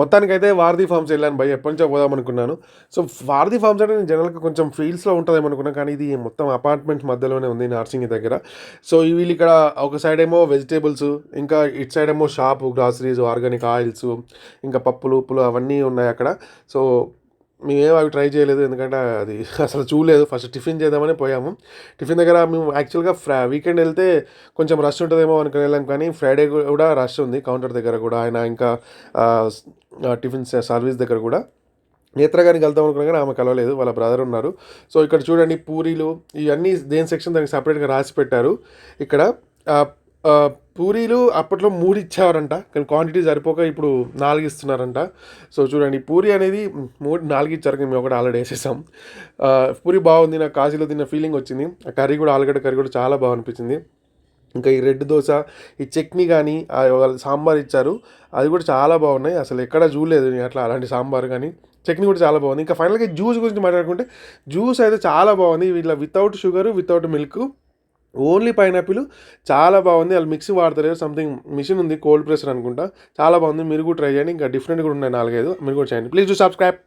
మొత్తానికైతే వారధి ఫార్మ్స్ వెళ్ళాను భయ్ ఎప్పటి నుంచో పోదాం అనుకున్నాను. సో వారధి ఫార్మ్స్ అంటే నేను జనరల్గా కొంచెం ఫీల్డ్స్లో ఉంటుందేమో అనుకున్నాను కానీ ఇది మొత్తం అపార్ట్మెంట్స్ మధ్యలోనే ఉంది నార్సింగ్ దగ్గర. సో వీళ్ళు ఇక్కడ ఒక సైడ్ ఏమో వెజిటేబుల్స్ ఇంకా ఇటు సైడ్ ఏమో షాపు గ్రాసరీస్ ఆర్గానిక్ ఆయిల్స్ ఇంకా పప్పులు ఉప్పులు అవన్నీ ఉన్నాయి అక్కడ. సో మేమేం అవి ట్రై చేయలేదు ఎందుకంటే అది అసలు చూడలేదు. ఫస్ట్ టిఫిన్ చేద్దామని పోయాము. టిఫిన్ దగ్గర మేము యాక్చువల్గా ఫ్రా వీకెండ్ వెళ్తే కొంచెం రష్ ఉంటుందేమో అనుకుని వెళ్ళాం కానీ ఫ్రైడే కూడా రష్ ఉంది కౌంటర్ దగ్గర కూడా. ఆయన ఇంకా టిఫిన్ సర్వీస్ దగ్గర కూడా. నేత్ర గారిని వెళ్దాం అనుకున్నా కానీ ఆమె కలవలేదు వాళ్ళ బ్రదర్ ఉన్నారు. సో ఇక్కడ చూడండి పూరీలు ఇవన్నీ దేని సెక్షన్ దానికి సపరేట్గా రాసి పెట్టారు. ఇక్కడ పూరీలు అప్పట్లో మూడు ఇచ్చేవారంట కానీ క్వాంటిటీ సరిపోక ఇప్పుడు నాలుగు ఇస్తున్నారంట. సో చూడండి పూరి అనేది మూడు నాలుగు ఇచ్చారు కానీ మేము ఒకటి ఆల్రెడీ వేసేసాం. పూరి బాగుంది నాకు కాశీలో తిన్న ఫీలింగ్ వచ్చింది. ఆ కర్రీ కూడా ఆలుగడ్డ కర్రీ కూడా చాలా బాగా అనిపించింది. ఇంకా ఈ రెడ్ దోశ ఈ చట్నీ కానీ వాళ్ళ సాంబార్ ఇచ్చారు. అది కూడా చాలా బాగున్నాయి. అసలు ఎక్కడ చూడలేదు అట్లా అలాంటి సాంబార్ కానీ చట్నీ కూడా చాలా బాగుంది. ఇంకా ఫైనల్గా జ్యూస్ గురించి మాట్లాడుకుంటే జ్యూస్ అయితే చాలా బాగుంది. వీళ్ళ without sugar without milk only pineapple చాలా బాగుంది. వాళ్ళు మిక్సీ వాడతారు సంథింగ్ మిషన్ ఉంది కోల్డ్ ప్రెషర్ అనుకుంటా. చాలా బాగుంది. మీరు కూడా ట్రై చేయండి. ఇంకా డిఫరెంట్ కూడా ఉన్నాయి నాలుగైదు. మీరు కూడా చేయండి. Please do subscribe.